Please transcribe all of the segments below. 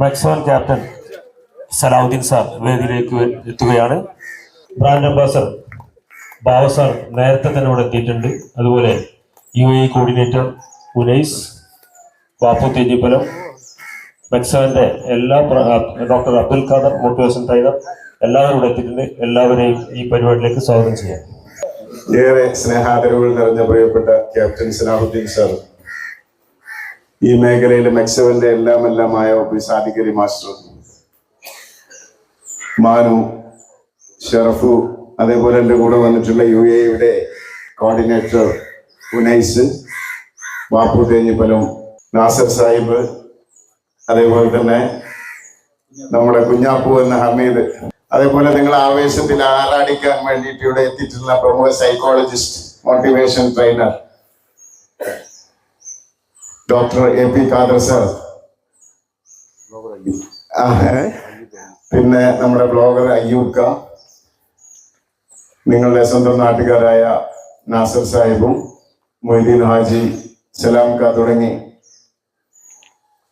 Maximum captain Salahuddin sir വേദിയിലേക്ക് എത്തുകയാണ്. Brand ambassador Babu sir നേരത്തെ തന്നെ ഇവിടെ എത്തിയിട്ടുണ്ട്. അതുപോലെ U A coordinator Unais Bappu Thenhipalam മെക്സോന്റെ എല്ലാ doctor Abdul Khader motivation trainer എല്ലാവരും ഇവിടെ എത്തിയിട്ടുണ്ട്. എല്ലാവരെയും ഈ പരിപാടിയിലേക്ക് സ്വാഗതം ചെയ്യാം. ഏറെ സ്നേഹാദരവുകൾ നിറഞ്ഞ പ്രിയപ്പെട്ട ക്യാപ്റ്റൻ സലാഹുദ്ദീൻ സാർ ഈ മേഖലയിലെ മെക്സവന്റെ എല്ലാം എല്ലാമായ ഓഫീസ് സാദിഖലി മാസ്റ്റർ മാനു ഷറഫു അതേപോലെ എന്റെ കൂടെ വന്നിട്ടുള്ള യു എയുടെ കോർഡിനേറ്റർ ഉനൈസ് ബാപ്പു തേഞ്ഞിപ്പലം നാസർ സാഹിബ് അതേപോലെ തന്നെ നമ്മുടെ കുഞ്ഞാപ്പു എന്ന ഹമീദ്. അതേപോലെ നിങ്ങൾ ആവേശത്തിൽ ആറാടിക്കാൻ വേണ്ടിയിട്ട് ഇവിടെ എത്തിയിട്ടുള്ള പ്രമുഖ psychologist motivation trainer doctor A P Khader sir. പിന്നെ നമ്മുടെ ബ്ലോഗർ അയ്യൂക്ക നിങ്ങളുടെ സ്വന്തം നാട്ടുകാരായ നാസർ സാഹിബും മൊയ്തീൻ ഹാജി സലാം തുടങ്ങി.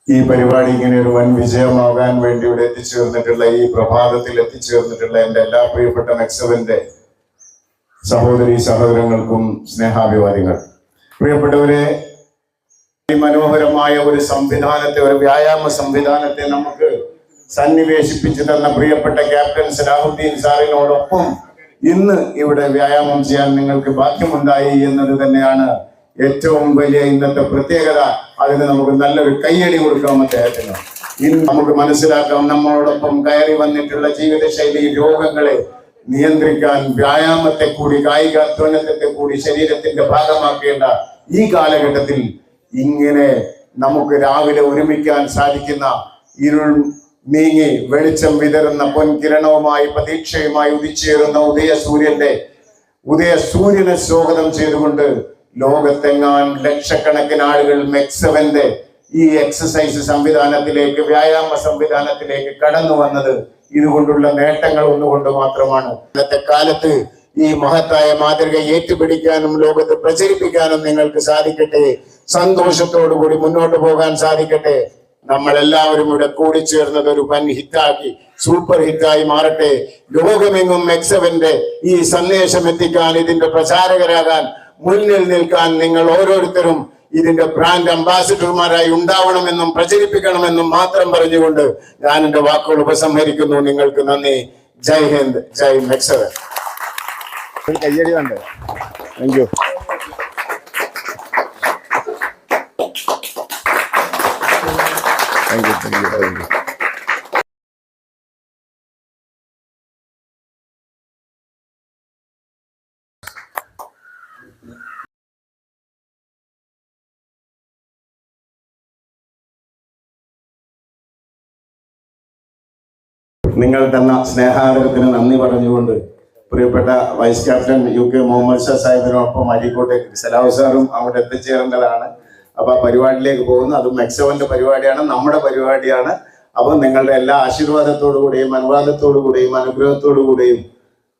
ഈ പരിപാടി ഇങ്ങനെ ഒരു വൻ വിജയമാകാൻ വേണ്ടി ഇവിടെ എത്തിച്ചേർന്നിട്ടുള്ള ഈ പ്രഭാതത്തിൽ എത്തിച്ചേർന്നിട്ടുള്ള എന്റെ എല്ലാ പ്രിയപ്പെട്ട മെക്സവന്റെ സഹോദരി സഹോദരങ്ങൾക്കും സ്നേഹാഭിവാദ്യങ്ങൾ. പ്രിയപ്പെട്ടവരെ മനോഹരമായ ഒരു സംവിധാനത്തെ ഒരു വ്യായാമ സംവിധാനത്തെ നമുക്ക് സന്നിവേശിപ്പിച്ചു തന്ന പ്രിയപ്പെട്ട ക്യാപ്റ്റൻ സലാഹുദ്ദീൻ സാറിനോടൊപ്പം ഇന്ന് ഇവിടെ വ്യായാമം ചെയ്യാൻ നിങ്ങൾക്ക് ഭാഗ്യമുണ്ടായി എന്നത് തന്നെയാണ് ഏറ്റവും വലിയ ഇന്നത്തെ പ്രത്യേകത. അതിന് നമുക്ക് നല്ലൊരു കയ്യടി കൊടുക്കാം അദ്ദേഹത്തിന്. ഇന്ന് നമുക്ക് മനസ്സിലാക്കാം നമ്മളോടൊപ്പം കയറി വന്നിട്ടുള്ള ജീവിതശൈലി രോഗങ്ങളെ നിയന്ത്രിക്കാൻ വ്യായാമത്തെ കൂടി കായികാധ്വാനത്തെ കൂടി ശരീരത്തിന്റെ ഭാഗമാക്കേണ്ട ഈ കാലഘട്ടത്തിൽ ഇങ്ങനെ നമുക്ക് രാവിലെ ഒരുമിക്കാൻ സാധിക്കുന്ന ഇരുൾ നീങ്ങി വെളിച്ചം വിതരുന്ന പൊൻകിരണവുമായി പ്രതീക്ഷയുമായി ഉദിച്ചേറുന്ന ഉദയ സൂര്യന്റെ ഉദയ സൂര്യനെ സ്വാഗതം ചെയ്തുകൊണ്ട് ലോകത്തെങ്ങാൻ ലക്ഷക്കണക്കിന് ആളുകൾ മെക്സവന്റെ ഈ എക്സസൈസ് സംവിധാനത്തിലേക്ക് വ്യായാമ സംവിധാനത്തിലേക്ക് കടന്നു വന്നത്. ഇതുകൊണ്ടുള്ള നേട്ടങ്ങൾ ഒന്നുകൊണ്ട് മാത്രമാണ്. ഇന്നത്തെ കാലത്ത് ഈ മഹത്തായ മാതൃക ഏറ്റുപിടിക്കാനും ലോകത്ത് പ്രചരിപ്പിക്കാനും നിങ്ങൾക്ക് സാധിക്കട്ടെ. സന്തോഷത്തോടു കൂടി മുന്നോട്ട് പോകാൻ സാധിക്കട്ടെ. നമ്മൾ എല്ലാവരും ഇവിടെ കൂടിച്ചേർന്നത് ഒരു വൻ ഹിറ്റാക്കി സൂപ്പർ ഹിറ്റായി മാറട്ടെ. ലോകമെങ്ങും മെക്സവന്റെ ഈ സന്ദേശം എത്തിക്കാൻ ഇതിന്റെ പ്രചാരകരാകാൻ മുന്നിൽ നിൽക്കാൻ നിങ്ങൾ ഓരോരുത്തരും ഇതിന്റെ ബ്രാൻഡ് അംബാസിഡർമാരായി ഉണ്ടാവണമെന്നും പ്രചരിപ്പിക്കണമെന്നും മാത്രം പറഞ്ഞുകൊണ്ട് ഞാൻ എന്റെ വാക്കുകൾ ഉപസംഹരിക്കുന്നു. നിങ്ങൾക്ക് നന്ദി. ജയ് ഹിന്ദ്. ജയ് മെക്സവൻ കയ്യടി വേണ്ടേ? Thank you thank you thank you thank you നിങ്ങൾ തന്ന സ്നേഹാദരത്തിന് നന്ദി പറഞ്ഞുകൊണ്ട് പ്രിയപ്പെട്ട vice captain U K Muhammad Shah സാഹിബിനൊപ്പം അരീക്കോട്ടെ സലാഹു സാറും അവിടെ എത്തിച്ചേരേണ്ടതാണ്. അപ്പോൾ ആ പരിപാടിയിലേക്ക് പോകുന്നു. അത് മെക്സവന്റെ പരിപാടിയാണ് നമ്മുടെ പരിപാടിയാണ്. അപ്പോൾ നിങ്ങളുടെ എല്ലാ ആശീർവാദത്തോടു കൂടിയും അനുവാദത്തോടു കൂടിയും അനുഗ്രഹത്തോടു കൂടിയും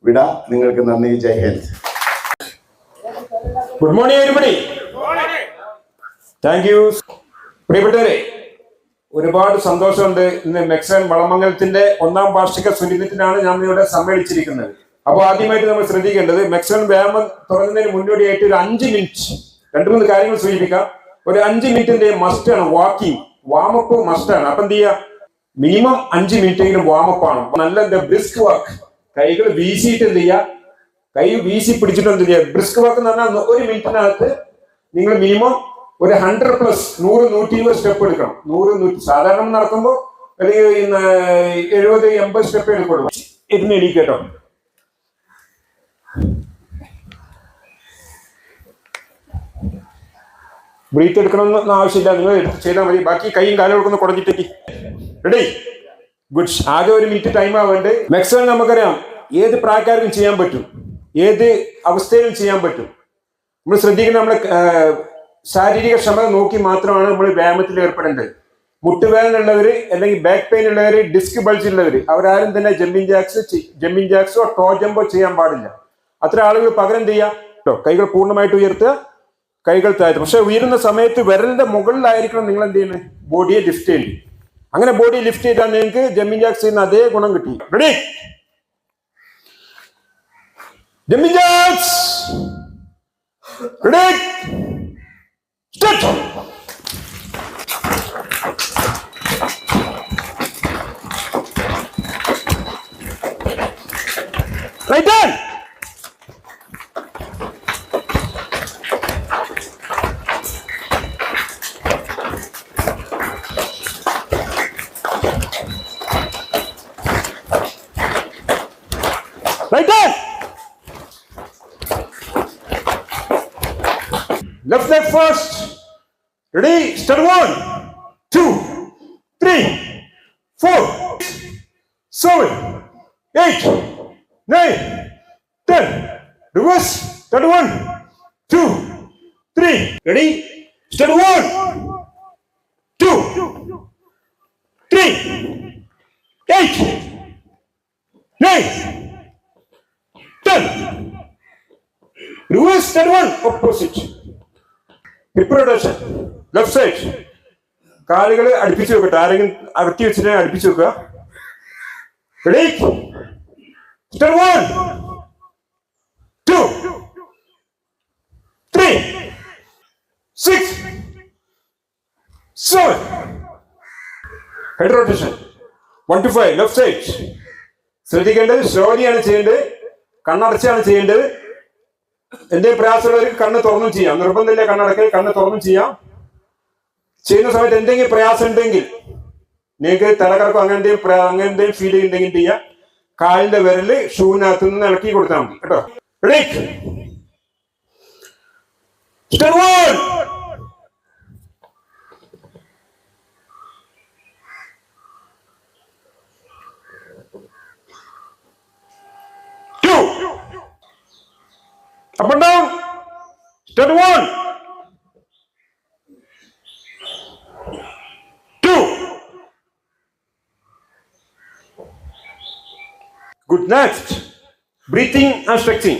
വിട. നിങ്ങൾക്ക് നന്ദി. ജയ് ഹിന്ദ്. ഗുഡ് മോർണിംഗ് പ്രിയപ്പെട്ടവരെ ഒരുപാട് സന്തോഷമുണ്ട്. ഇന്ന് മെക്സൺ വളമംഗലത്തിന്റെ ഒന്നാം വാർഷിക സുനിധത്തിനാണ് ഞാൻ ഇവിടെ സമ്മേളിച്ചിരിക്കുന്നത്. അപ്പോൾ ആദ്യമായിട്ട് നമ്മൾ ശ്രദ്ധിക്കേണ്ടത് മെക്സിമം വ്യായാമം തുടങ്ങുന്നതിന് മുന്നോടിയായിട്ട് ഒരു അഞ്ച് മിനിറ്റ് രണ്ട് മൂന്ന് കാര്യങ്ങൾ സൂചിപ്പിക്കാം. ഒരു അഞ്ച് മിനിറ്റിന്റെ മസ്റ്റാണ് വാക്കിംഗ് വാമപ്പ് മസ്റ്റാണ് അപ്പൊ എന്ത് ചെയ്യുക മിനിമം അഞ്ച് മിനിറ്റെങ്കിലും വാമപ്പ് ആണ്. നല്ല എന്താ ബ്രിസ്ക് വാക്ക് കൈകൾ വീശിയിട്ട് എന്ത് ചെയ്യുക കൈ വീശി പിടിച്ചിട്ട് എന്ത് ചെയ്യുക ബ്രിസ്ക് വാക്ക് എന്ന് പറഞ്ഞാൽ ഒരു മിനിറ്റിനകത്ത് നിങ്ങൾ മിനിമം ഒരു ഹൺഡ്രഡ് പ്ലസ് നൂറ് നൂറ്റി ഇരുപത് സ്റ്റെപ്പ് എടുക്കണം. നൂറ് നൂറ്റി സാധാരണ നടക്കുമ്പോൾ അല്ലെങ്കിൽ എഴുപത് എൺപത് സ്റ്റെപ്പ് എടുക്കുള്ളൂ. ഇരുന്ന് എണീക്കട്ടോ ബ്രീത്ത് എടുക്കണമെന്ന് ആവശ്യമില്ല. നിങ്ങൾ ചെയ്താൽ മതി. ബാക്കി കൈയും കാലും എടുക്കുന്ന കുറഞ്ഞിട്ടേക്ക് റെഡി ഗുഡ് ആകെ ഒരു മിനിറ്റ് ടൈം ആവേണ്ട. മാക്സിമം നമുക്കറിയാം. ഏത് പ്രായക്കാർക്കും ചെയ്യാൻ പറ്റും. ഏത് അവസ്ഥയിലും ചെയ്യാൻ പറ്റും. നമ്മൾ ശ്രദ്ധിക്കുന്ന നമ്മുടെ ശാരീരിക ക്ഷമത നോക്കി മാത്രമാണ് നമ്മൾ വ്യായാമത്തിൽ ഏർപ്പെടേണ്ടത്. മുട്ടുവേദന അല്ലെങ്കിൽ ബാക്ക് പെയിൻ ഉള്ളവർ ഡിസ്ക് ബൾജ് ഉള്ളവർ അവരാരും തന്നെ ജമ്പിങ് ജാക്സ് ജമ്പിങ് ജാക്സോ ടോ ജമ്പോ ചെയ്യാൻ പാടില്ല. അത്ര ആളുകൾ പകരം ചെയ്യാം കേട്ടോ കൈകൾ പൂർണമായിട്ട് ഉയർത്തുക. കൈകൾ താഴ്ത്തും. പക്ഷെ ഉയരുന്ന സമയത്ത് വിരലിന്റെ മുകളിലായിരിക്കണം നിങ്ങൾ എന്ത് ചെയ്യുന്നത്? ബോഡിയെ ലിഫ്റ്റ് ചെയ്യേണ്ടി അങ്ങനെ ബോഡി ലിഫ്റ്റ് ചെയ്താൽ നിങ്ങൾക്ക് ജമ്മിൻ ജാക്സ് ചെയ്യുന്ന അതേ ഗുണം കിട്ടി. Ready ജമ്മിൻ jacks! Ready start Right on! Right on! Left leg first. Ready? Start one, two, three, four, seven, eight, nine, ten. Reverse. Start one, two, three. Ready? Side. കാലുകൾ അടുപ്പിച്ച് വെക്കട്ടെ. ആരെങ്കിലും അകത്തി വെച്ചിട്ട് അടുപ്പിച്ച് വെക്കുക. റെഡി. ശ്രദ്ധിക്കേണ്ടത് ശ്രോതിയാണ് ചെയ്യേണ്ടത്. കണ്ണടച്ചാണ് ചെയ്യേണ്ടത്. എന്റെ പ്രയാസമുള്ളവർക്ക് കണ്ണ് തുറന്നും ചെയ്യാം. നിർബന്ധമില്ല കണ്ണടക്കൽ. കണ്ണ് തുറന്നും ചെയ്യാം. ചെയ്യുന്ന സമയത്ത് എന്തെങ്കിലും പ്രയാസം ഉണ്ടെങ്കിൽ നിങ്ങൾക്ക് തലകറക്കോ അങ്ങനെ എന്തെങ്കിലും അങ്ങനെ എന്തെങ്കിലും ഫീൽ ചെയ്യുന്നുണ്ടെങ്കിൽ എന്ത് ചെയ്യാം? കാലിന്റെ വിരൽ ഷൂവിനകത്ത് നിന്ന് ഇളക്കി കൊടുത്താൽ മതി കേട്ടോ? One. Up and one. Two. Good. Next. Breathing and stretching.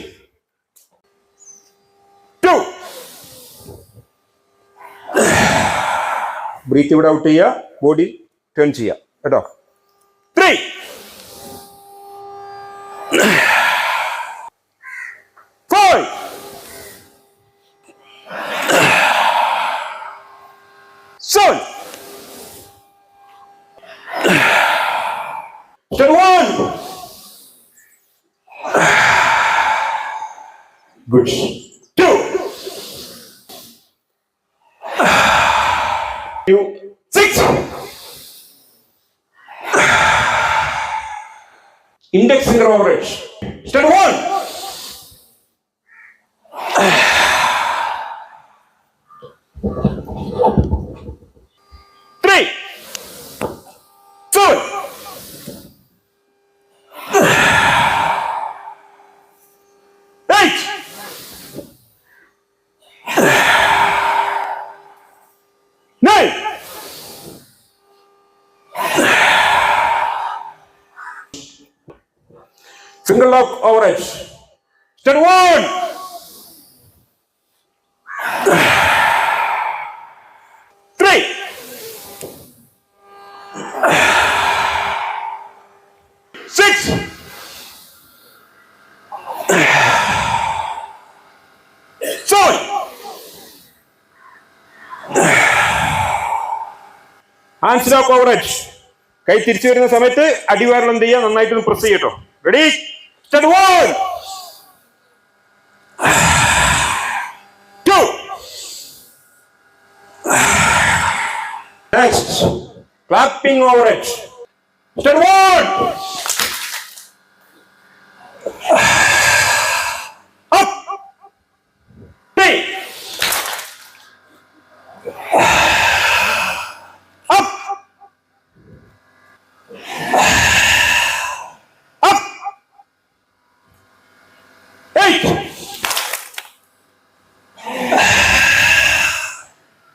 Two. Breathe ഇവിടെ ഔട്ട് ചെയ്യുക ബോഡി ടേൺ ചെയ്യുക കേട്ടോ three Index finger overage. Step one. Six. Seven. Hands coverage കൈ തിരിച്ചു വരുന്ന സമയത്ത് അടിവാരം എന്ത് ചെയ്യുക നന്നായിട്ടൊന്ന് പ്രസ് ചെയ്യട്ടോ. Ready start one two next clapping overage start one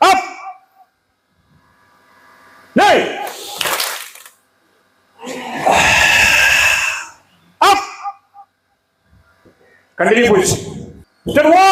Up! Nay! Up! Как-нибудь. Второй!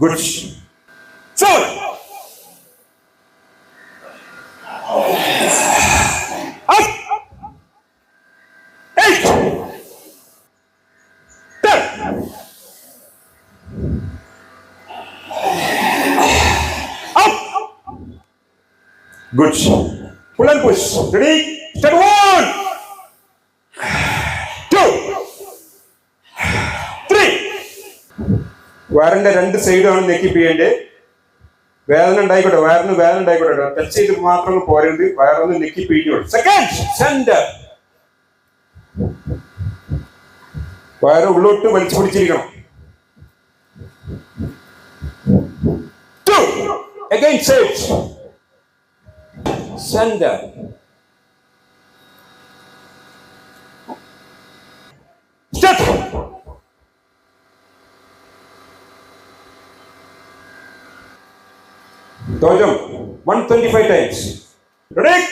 Good. Seven. Up. Eight. Ten. Up. Good. Pull and push. Ready? വയറിന്റെ രണ്ട് സൈഡാണ് നെക്കിപ്പിക്കേണ്ടത് വേദന ഉണ്ടായിക്കോട്ടെ വയറിന് വേദന ഉണ്ടായിക്കോട്ടെ ടച്ച് ചെയ്ത് മാത്രം പോരരുത് വയറൊന്ന് നെക്കി പിഴിഞ്ഞോളൂ സെക്കൻഡ് സെന്റർ വയറ് ഉള്ളോട്ട് വലിച്ചു പിടിച്ചിരിക്കണം. Again, six. Center. Don't 125 times. Ready?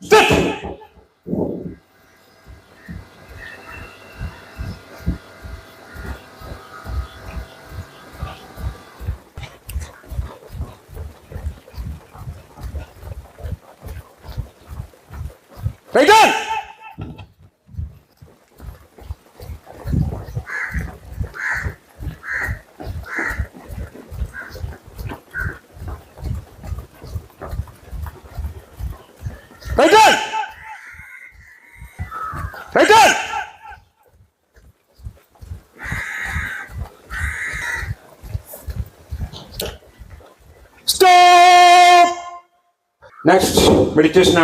Start! Right there! Right there! Stop! Next, meditation.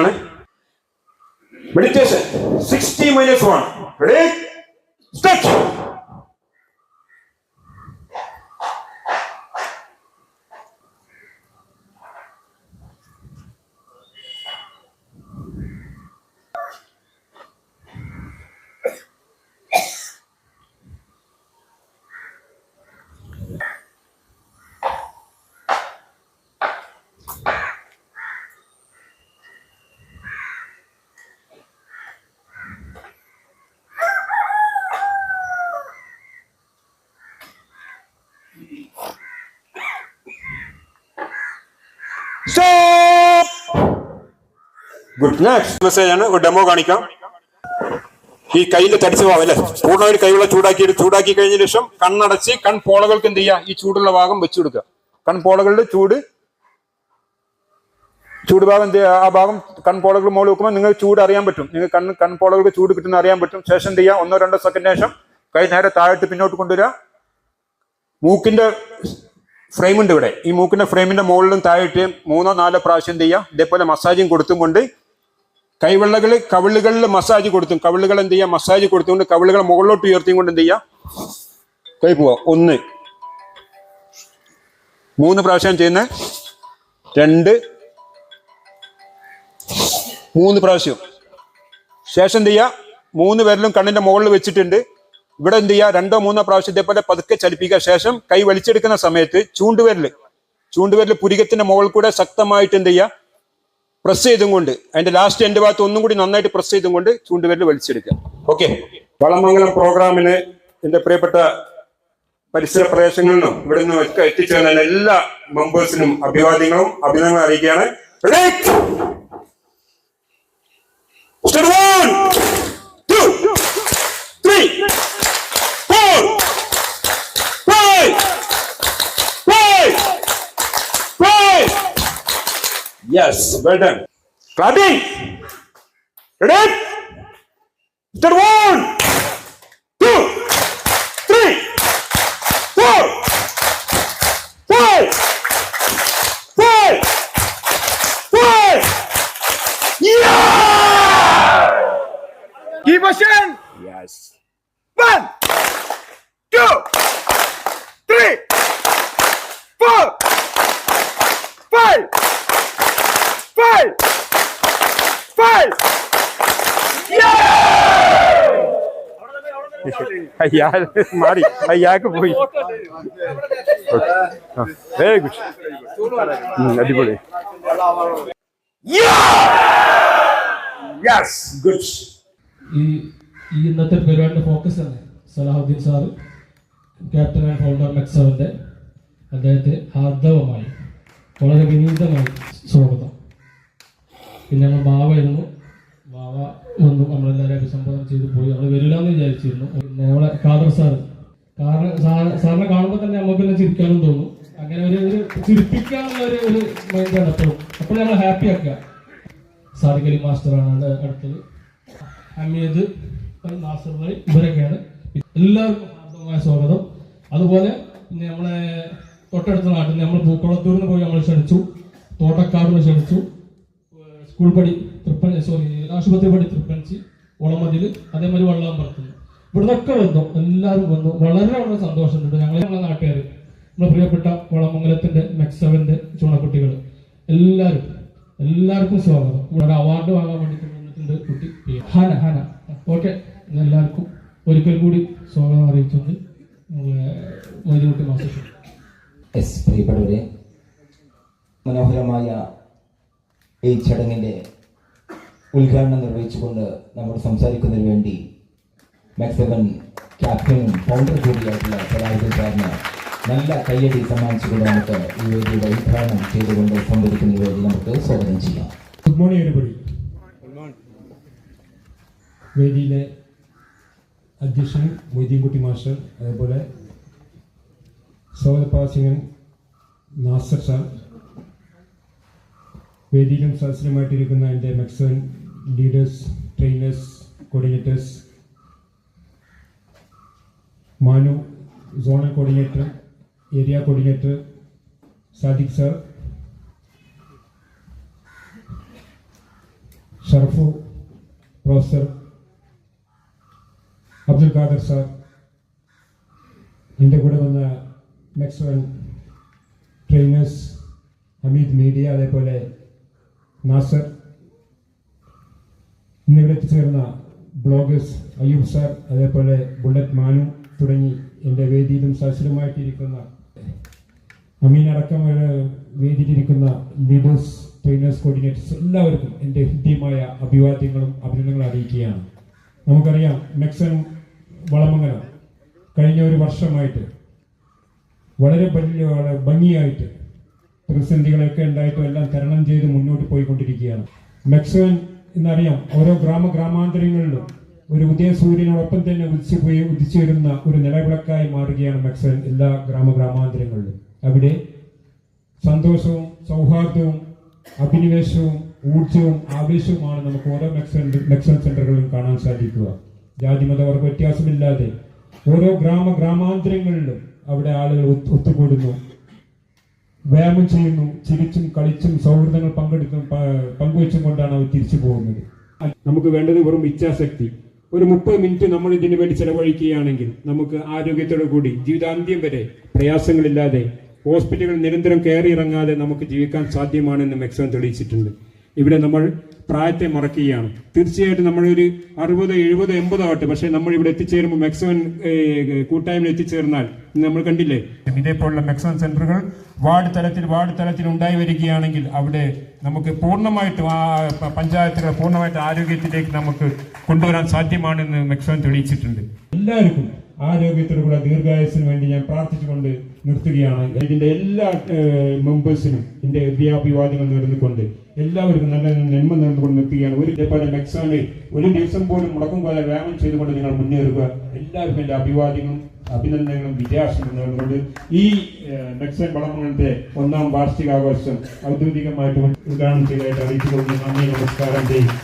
Meditation. 60 minus 1. Ready? Message ആണ് ഒരു ഡെമോ കാണിക്കാം. ഈ കയ്യിൽ തടിച്ചു പോവാം അല്ലെ? പൂർണമായിട്ട് കൈവെള്ള ചൂടാക്കിയിട്ട് ചൂടാക്കി കഴിഞ്ഞ ശേഷം കണ്ണടച്ച് കൺപോളകൾക്ക് എന്ത് ചെയ്യുക ഈ ചൂടുള്ള ഭാഗം വെച്ചു കൊടുക്കുക. കൺപോളകളുടെ ചൂട് ചൂട് ഭാഗം എന്ത് ആ ഭാഗം കൺപോളകൾ മുകളിൽ വെക്കുമ്പോൾ നിങ്ങൾ ചൂട് അറിയാൻ പറ്റും. നിങ്ങൾ കണ്ണ് കൺപോളകൾക്ക് ചൂട് കിട്ടുന്ന അറിയാൻ പറ്റും. ശേഷം എന്ത് ചെയ്യുക? ഒന്നോ രണ്ടോ സെക്കൻഡ് ശേഷം കൈ നേരെ താഴത്ത് പിന്നോട്ട് കൊണ്ടുവരിക. മൂക്കിന്റെ ഫ്രെയിം ഉണ്ട് ഇവിടെ. ഈ മൂക്കിന്റെ ഫ്രെയിമിന്റെ മുകളിലും താഴെയിട്ട് മൂന്നോ നാലോ പ്രാവശ്യം എന്ത് ചെയ്യുക? ഇതേപോലെ മസാജും കൊടുത്തും കൊണ്ട് കൈവെള്ളകൾ കവിളുകളിൽ മസാജ് കൊടുത്തും. കവിളുകൾ എന്ത് ചെയ്യുക മസാജ് കൊടുത്തുകൊണ്ട് കവിളുകൾ മുകളിലോട്ട് ഉയർത്തിയും കൊണ്ട് എന്ത് ചെയ്യുക കൈ പോവാ. ഒന്ന്. മൂന്ന് പ്രാവശ്യം ചെയ്യുന്ന. രണ്ട്. മൂന്ന് പ്രാവശ്യം. ശേഷം എന്ത് ചെയ്യുക മൂന്ന് പേരിലും കണ്ണിന്റെ മുകളിൽ വെച്ചിട്ടുണ്ട്. ഇവിടെ എന്ത് ചെയ്യുക രണ്ടോ മൂന്നോ പ്രാവശ്യം ഇതേപോലെ പതുക്കെ ചലിപ്പിക്കുക. ശേഷം കൈ വലിച്ചെടുക്കുന്ന സമയത്ത് ചൂണ്ടുവിരൽ. ചൂണ്ടുവിരൽ പുരികത്തിന്റെ മുകളിൽ കൂടെ ശക്തമായിട്ട് എന്ത് ചെയ്യുക പ്രസ് ചെയ്തും കൊണ്ട് അതിന്റെ ലാസ്റ്റ് എന്റെ ഭാഗത്ത് ഒന്നും കൂടി നന്നായിട്ട് പ്രസ് ചെയ്തും കൊണ്ട് ചൂണ്ടുവിരൽ വലിച്ചെടുക്കുക. ഓക്കെ വളമംഗലം പ്രോഗ്രാമിന് എന്റെ പ്രിയപ്പെട്ട പരിസര പ്രദേശങ്ങളിലും ഇവിടെ നിന്നും ഒക്കെ എത്തിച്ചേർന്ന എല്ലാ മെമ്പേഴ്സിനും അഭിവാദ്യങ്ങളും അഭിനന്ദനങ്ങളും അറിയിക്കുകയാണ്. Yes, well done. Clapping. Ready? Start അയ്യാ മാറി. അയ്യാക്ക് പോയി. വെരി ഗുഡ് അടിപൊളി. ഗുഡ് ഈ ഇന്നത്തെ പരിപാടിയുടെ ഫോക്കസ് തന്നെ Salahuddin sir captain and founder മെക്സറിന്റെ അദ്ദേഹത്തെ ഹാർദവമായി വളരെ വിനീതമായി സ്വാഗതം. പിന്നെ ഞങ്ങൾ ബാവ ഇരുന്നു ബാവ വന്നു നമ്മളെല്ലാവരും അഭിസംബോധന ചെയ്ത് പോയി. അവിടെ വരില്ല എന്ന് വിചാരിച്ചിരുന്നു. പിന്നെ നമ്മളെ കാദർ സാറ്. കാരണം സാറ് സാറിനെ കാണുമ്പോൾ തന്നെ നമുക്ക് പിന്നെ ചിരിക്കാനും തോന്നും. അങ്ങനെ ഒരു ഒരു ചിരിപ്പിക്കാനുള്ള ഒരു ഒരു മൈൻഡാണ് എപ്പോഴും അപ്പോൾ ഞങ്ങൾ ഹാപ്പി ആക്കുക. സാദിഖലി മാസ്റ്ററാണ് അടുത്തത്. ഹമീദ് നാസർ ഭായ് ഇവരൊക്കെയാണ്. എല്ലാവർക്കും ഹാർദവമായ സ്വാഗതം. അതുപോലെ നമ്മളെ തൊട്ടടുത്ത നാട്ടിൽ നമ്മൾ പൂക്കുളത്തൂരിൽ നിന്ന് പോയി നമ്മൾ ക്ഷണിച്ചു. തോട്ടക്കാടിന് ക്ഷണിച്ചു. സ്കൂൾ പടി തൃപ്പൻ സോറി ആശുപത്രി പടി തൃപ്പൻസി ഒളമതിൽ അതേമാതിരി വള്ളാമ്പറത്തുനിന്ന് ഇവിടുന്നൊക്കെ വന്നു എല്ലാവരും വന്നു. വളരെ വളരെ സന്തോഷമുണ്ട്. ഞങ്ങൾ ഞങ്ങളെ നാട്ടുകാർ നമ്മുടെ പ്രിയപ്പെട്ട വളമംഗലത്തിന്റെ മെക്സവന്റെ ചുണക്കുട്ടികൾ എല്ലാവരും എല്ലാവർക്കും സ്വാഗതം. ഇവിടെ അവാർഡ് വാങ്ങാൻ വേണ്ടിയിട്ട് വന്നിട്ടുണ്ട് കുട്ടി ഹന ഹന. ഓക്കെ. എല്ലാവർക്കും ഒരിക്കൽ കൂടി സ്വാഗതം അറിയിച്ചുകൊണ്ട് മൊയ്തുകുട്ടി മാസം പ്രിയപ്പെട്ടവരെ മനോഹരമായ ഈ ചടങ്ങിന്റെ ഉദ്ഘാടനം നിർവഹിച്ചുകൊണ്ട് നമ്മൾ സംസാരിക്കുന്നതിന് വേണ്ടി മാക്സവൻ ക്യാപ്റ്റനും ഫൗണ്ടർ കൂടിയായിട്ടുള്ള സാറിന് നല്ല കയ്യടി സമ്മാനിച്ചുകൊണ്ട് നമുക്ക് ഈ വേദിയുടെ ഉദ്ഘാടനം ചെയ്തുകൊണ്ട് സംവദിക്കുന്നതിന് വേണ്ടി നമുക്ക് സ്വാഗതം ചെയ്യാം. ഗുഡ് മോർണിംഗ് എവരിബഡി വേദിയിലെ അധ്യക്ഷൻ മൊയ്തീൻകുട്ടി മാസ്റ്റർ അതേപോലെ സൗരപാസിംഗൻ നാസർ സാർ വേദിയിലും സദസ്സിലുമായിട്ടിരിക്കുന്ന എന്റെ MEC seven leaders trainers coordinators Manu zonal coordinator area coordinator Sadiq sir Sharfu professor Abdul Khader sir എന്റെ കൂടെ വന്ന മെക്സൺ ട്രെയിനേഴ്സ് ഹമീദ് മീഡിയ അതേപോലെ നാസർ ഇന്നിവിടെ എത്തിച്ചേർന്ന ബ്ലോഗേഴ്സ് അയ്യൂബ് സാർ അതേപോലെ ബുള്ളറ്റ് മാനു തുടങ്ങി എന്റെ വേദിയിലും സദസ്സിലുമായിട്ടിരിക്കുന്ന അമീൻ അടക്കം വേദിയിലിരിക്കുന്ന ലീഡേഴ്സ് ട്രെയിനേഴ്സ് കോർഡിനേറ്റേഴ്സ് എല്ലാവർക്കും എന്റെ ഹൃദ്യമായ അഭിവാദ്യങ്ങളും അഭിനന്ദനങ്ങളും അറിയിക്കുകയാണ്. നമുക്കറിയാം മെക്സൺ വളമംഗലം കഴിഞ്ഞ ഒരു വർഷമായിട്ട് വളരെ വലിയ ഭംഗിയായിട്ട് പ്രതിസന്ധികളൊക്കെ ഉണ്ടായിട്ടും എല്ലാം തരണം ചെയ്ത് മുന്നോട്ട് പോയിക്കൊണ്ടിരിക്കുകയാണ്. മെക്സോൻ എന്നറിയാം ഓരോ ഗ്രാമ ഗ്രാമാന്തരങ്ങളിലും ഒരു ഉദയ സൂര്യനോടൊപ്പം തന്നെ ഉദിച്ചു പോയി ഉദിച്ചു വരുന്ന ഒരു നിലവിളക്കായി മാറുകയാണ് മെക്സോൻ എല്ലാ ഗ്രാമ ഗ്രാമാന്തരങ്ങളിലും. അവിടെ സന്തോഷവും സൗഹാർദ്ദവും അഭിനിവേശവും ഊർജവും ആവേശവുമാണ് നമുക്ക് ഓരോ മെക്സൺ മെക്സൺ സെന്ററുകളിലും കാണാൻ സാധിക്കുക. ജാതി മതവർഗ വ്യത്യാസമില്ലാതെ ഓരോ ഗ്രാമ ഗ്രാമാന്തരങ്ങളിലും അവിടെ ആളുകൾ ഒത്ത് ഒത്തുകൂടുന്നു. വ്യായാമം ചെയ്യുന്നു ചിരിച്ചും കളിച്ചും സൗഹൃദങ്ങൾ പങ്കെടുക്കും പങ്കുവച്ചും കൊണ്ടാണ് അവർ തിരിച്ചു പോകുന്നത്. നമുക്ക് വേണ്ടത് വെറും ഇച്ഛാശക്തി. ഒരു മുപ്പത് മിനിറ്റ് നമ്മൾ ഇതിനു വേണ്ടി ചെലവഴിക്കുകയാണെങ്കിൽ നമുക്ക് ആരോഗ്യത്തോടു കൂടി ജീവിതാന്ത്യം വരെ പ്രയാസങ്ങളില്ലാതെ ഹോസ്പിറ്റലുകൾ നിരന്തരം കയറി ഇറങ്ങാതെ നമുക്ക് ജീവിക്കാൻ സാധ്യമാണെന്ന് മെക്സോൺ തെളിയിച്ചിട്ടുണ്ട്. ഇവിടെ നമ്മൾ പ്രായത്തെ മറക്കുകയാണ്. തീർച്ചയായിട്ടും നമ്മളൊരു അറുപത് എഴുപത് എൺപത് ആവട്ടെ. പക്ഷേ നമ്മൾ ഇവിടെ എത്തിച്ചേരുമ്പോൾ മെക്സിമൻ കൂട്ടായ്മയിൽ എത്തിച്ചേർന്നാൽ നമ്മൾ കണ്ടില്ലേ? ഇതേപോലുള്ള മെക്സിമൻ സെന്ററുകൾ വാർഡ് തലത്തിൽ വാർഡ് തലത്തിൽ ഉണ്ടായി വരികയാണെങ്കിൽ അവിടെ നമുക്ക് പൂർണമായിട്ടും ആ പഞ്ചായത്തുകൾ പൂർണമായിട്ട് ആരോഗ്യത്തിലേക്ക് നമുക്ക് കൊണ്ടുവരാൻ സാധ്യമാണെന്ന് മെക്സിമൻ തെളിയിച്ചിട്ടുണ്ട്. എല്ലാവർക്കും ആരോഗ്യത്തോടു കൂടെ ദീർഘായുസിന് വേണ്ടി ഞാൻ പ്രാർത്ഥിച്ചുകൊണ്ട് നിർത്തുകയാണ്. ഇതിന്റെ എല്ലാ മെമ്പേഴ്സിനും എന്റെ ഹൃദയാഭിവാദ്യങ്ങൾ നേർന്നുകൊണ്ട് എല്ലാവർക്കും നല്ല നന്മ നേർന്നുകൊണ്ട് നിർത്തുകയാണ് ഒരു ഇതേപോലെ മെക്സാണ് ഒരു ദിവസം പോലും മുടക്കം പോലെ വ്യായാമം ചെയ്തുകൊണ്ട് നിങ്ങൾ മുന്നേറുക. എല്ലാവർക്കും എന്റെ അഭിവാദ്യങ്ങളും അഭിനന്ദനങ്ങളും വിജയാശംസ നേർന്നുകൊണ്ട് ഈ മെക്സൻ വളമംഗലത്തെ ഒന്നാം വാർഷികാഘോഷം ഔദ്യോഗികമായിട്ട് ഉദ്ഘാടനം ചെയ്തതായിട്ട് അറിയിച്ചുകൊണ്ട് നന്ദി നമസ്കാരം. ചെയ്യും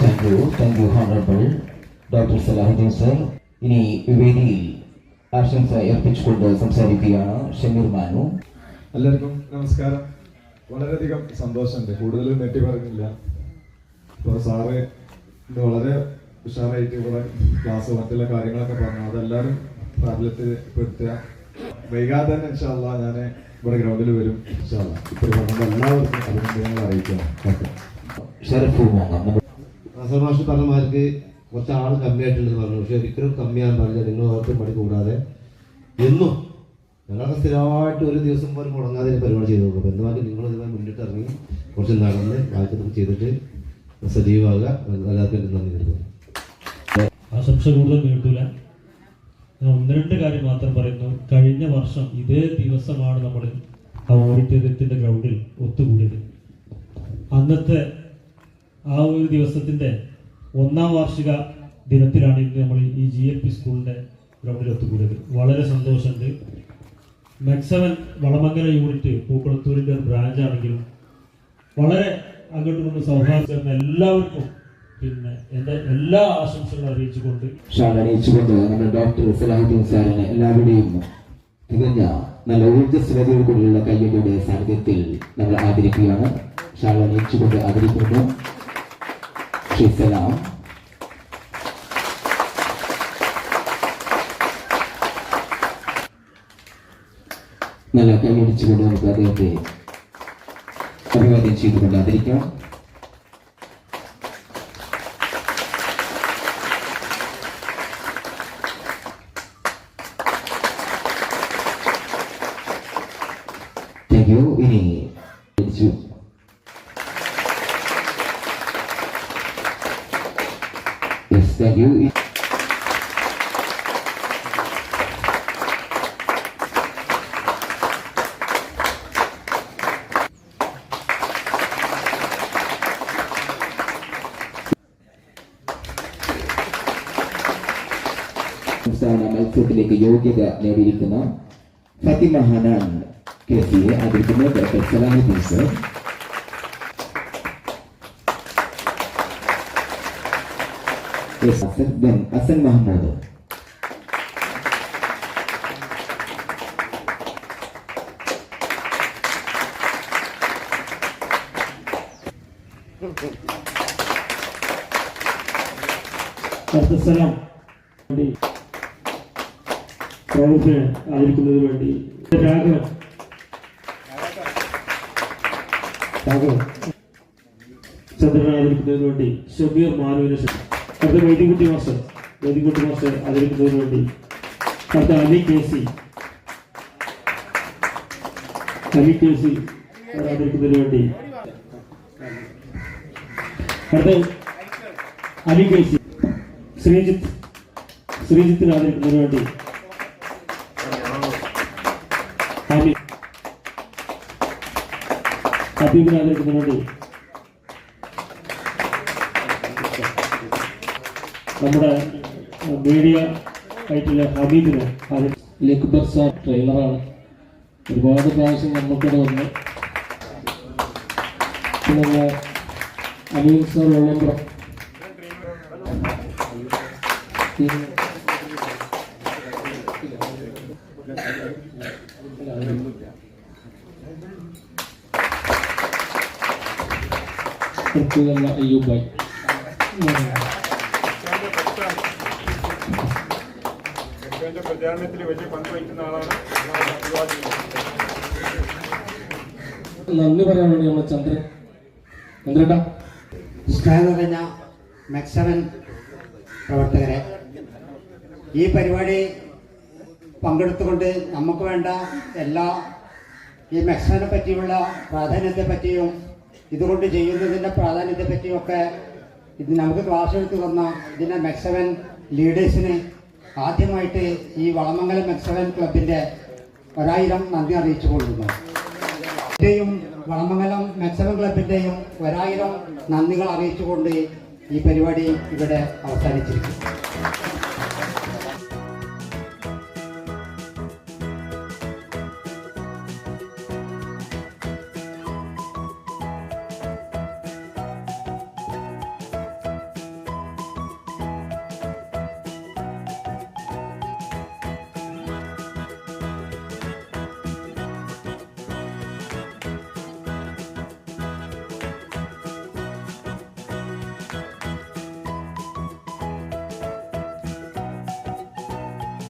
thank you thank you honourable doctor Salahuddin sir. ഇനി വേദിയിൽ ആശംസ അർപ്പിച്ചുകൊണ്ട് സംസാരിക്കുകയാണ് ഷമീർ മാനു. എല്ലാവർക്കും നമസ്കാരം. വളരെയധികം സന്തോഷമുണ്ട്. കൂടുതലും നെറ്റി പറഞ്ഞില്ല. ഇപ്പോൾ സാറ് ഇത് വളരെ ഉഷാറായിട്ട് ഇവിടെ ക്ലാസ് മറ്റുള്ള കാര്യങ്ങളൊക്കെ പറഞ്ഞു. അതെല്ലാവരും പ്രാബല്യത്തിൽ പെടുത്തുക. വൈകാതെ തന്നെ ഇൻഷാല്ല ഞാൻ ഇവിടെ ഗ്രൗണ്ടിൽ വരും ഇൻഷാല്ല ഇപ്പോൾ എല്ലാവർക്കും അഭിനന്ദനങ്ങൾ അറിയിക്കാം. ഭാഷ പറഞ്ഞമാർക്ക് കുറച്ച് ആൾ കമ്മിയായിട്ടുണ്ടെന്ന് പറഞ്ഞു പക്ഷെ ഒരിക്കലും കമ്മിയാൻ പറഞ്ഞാൽ നിങ്ങൾ ഓർത്തും പണി കൂടാതെ. എന്നും ഞങ്ങളൊക്കെ സ്ഥിരമായിട്ട് ഒരു ദിവസം പോലും മുടങ്ങാതെ പരിപാടി ചെയ്തു നോക്കും. എന്തുമായിട്ട് നിങ്ങൾ ഇതുമായി മുന്നിട്ട് ഇറങ്ങി കുറച്ച് നടന്ന് ബാക്കി ചെയ്തിട്ട് സജീവമാകുക എല്ലാവർക്കും നന്ദി നൽകുന്നു ആശംസ കൂടുതൽ നീട്ടൂല ഞാൻ ഒന്ന് രണ്ട് കാര്യം മാത്രം പറയുന്നു. കഴിഞ്ഞ വർഷം ഇതേ ദിവസമാണ് നമ്മൾ ആ ഓഡിറ്റോറിയത്തിന്റെ ഗ്രൗണ്ടിൽ ഒത്തുകൂടിയത്. അന്നത്തെ ആ ഒരു ദിവസത്തിന്റെ ഒന്നാം വാർഷിക ദിനത്തിലാണ് ഇന്ന് നമ്മൾ ഈ ജി എൽ പി സ്കൂളിന്റെ ഗ്രൗണ്ടിൽ ഒത്തുകൂടിയത്. വളരെ സന്തോഷമുണ്ട്. മെക്സവൻ വളമംഗല യൂണിറ്റ് പൂക്കുളത്തൂരിന്റെ ഒരു ബ്രാഞ്ച് ആണെങ്കിലും വളരെ അങ്ങോട്ടും ഇങ്ങോട്ടും സൗഹാർദ്ദം എല്ലാവർക്കും പിന്നെ എന്റെ എല്ലാ ആശംസകളും അറിയിച്ചുകൊണ്ട് നമ്മുടെ ഡോക്ടർ തികഞ്ഞ നല്ല ഊർജസ്വതയോടുകൂടിയുള്ള കയ്യടിയുടെ സാന്നിധ്യത്തിൽ നമ്മൾ ആദരിക്കുകയാണ്. ഷാൾ അണിയിച്ചുകൊണ്ട് ആദരിക്കുന്നു. ശ്രീ സലാം. നല്ല കൈയടിച്ചുകൊണ്ട് നമുക്ക് അദ്ദേഹത്തെ അഭിവാദ്യം ചെയ്തുകൊണ്ട് ആദരിക്കാം. മത്സരത്തിലേക്ക് യോഗ്യത നേടിയിരിക്കുന്ന ഫത്തിമ ഹനാൻ കെ സിയെ ആദരിക്കുന്ന doctor Salahuddin sir S Asan then Asan Mahmood സലാം വേണ്ടി പ്രമുഖനെ ആദരിക്കുന്നതിന് വേണ്ടി രാഘവൻ രാഘവൻ ചന്ദ്രനെ ആദരിക്കുന്നതിന് വേണ്ടി ഷബീർ മാനുവിനെ ക്ഷണിക്കുന്നു. അടുത്ത വൈദ്യകുട്ടി മാസ്റ്റർ വൈദ്യകുട്ടി മാസ്റ്റർ ആദരിക്കുന്നതിന് വേണ്ടി അടുത്ത Ali K C Ali K C ആദരിക്കുന്നതിന് വേണ്ടി അടുത്ത അലി കെ സി ശ്രീജിത്ത് ശ്രീജിത്തിന് ആദരിക്കുന്നതിന് വേണ്ടി നമ്മുടെ മീഡിയ ആയിട്ടുള്ള ഹബീബിന് ലക്ബർ സാർ ട്രെയിലറാണ്. ഒരുപാട് പ്രാവശ്യം നമുക്കിടെ വന്ന്. പിന്നെ അനിൽ സാർ വെള്ളമ്പുറം പ്രത്യേകമല്ല അയ്യൂബായി നന്ദി പറയാൻ നമ്മുടെ ചന്ദ്രൻ. ചന്ദ്രേട്ടാ. നിറഞ്ഞ മെക്സവൻ പ്രവർത്തകരെ ഈ പരിപാടി പങ്കെടുത്തുകൊണ്ട് നമുക്ക് വേണ്ട എല്ലാ ഈ മെക്സവനെ പറ്റിയുള്ള പ്രാധാന്യത്തെ പറ്റിയും ഇതുകൊണ്ട് ചെയ്യുന്നതിന്റെ പ്രാധാന്യത്തെ പറ്റിയൊക്കെ ഒക്കെ ഇത് നമുക്ക് ക്ലാസ് എടുത്ത് തന്ന ഇതിന്റെ മെക്സവൻ ലീഡേഴ്സിന് ആദ്യമായിട്ട് ഈ വളമംഗലം മെക്സവൻ ക്ലബിന്റെ ഒരായിരം നന്ദി അറിയിച്ചു കൊള്ളുന്നു. യും വളമംഗലം മെക്സവൻ ക്ലബിന്റെയും ഒരായിരം നന്ദികൾ അറിയിച്ചുകൊണ്ട് ഈ പരിപാടി ഇവിടെ അവസാനിച്ചിരിക്കുന്നു.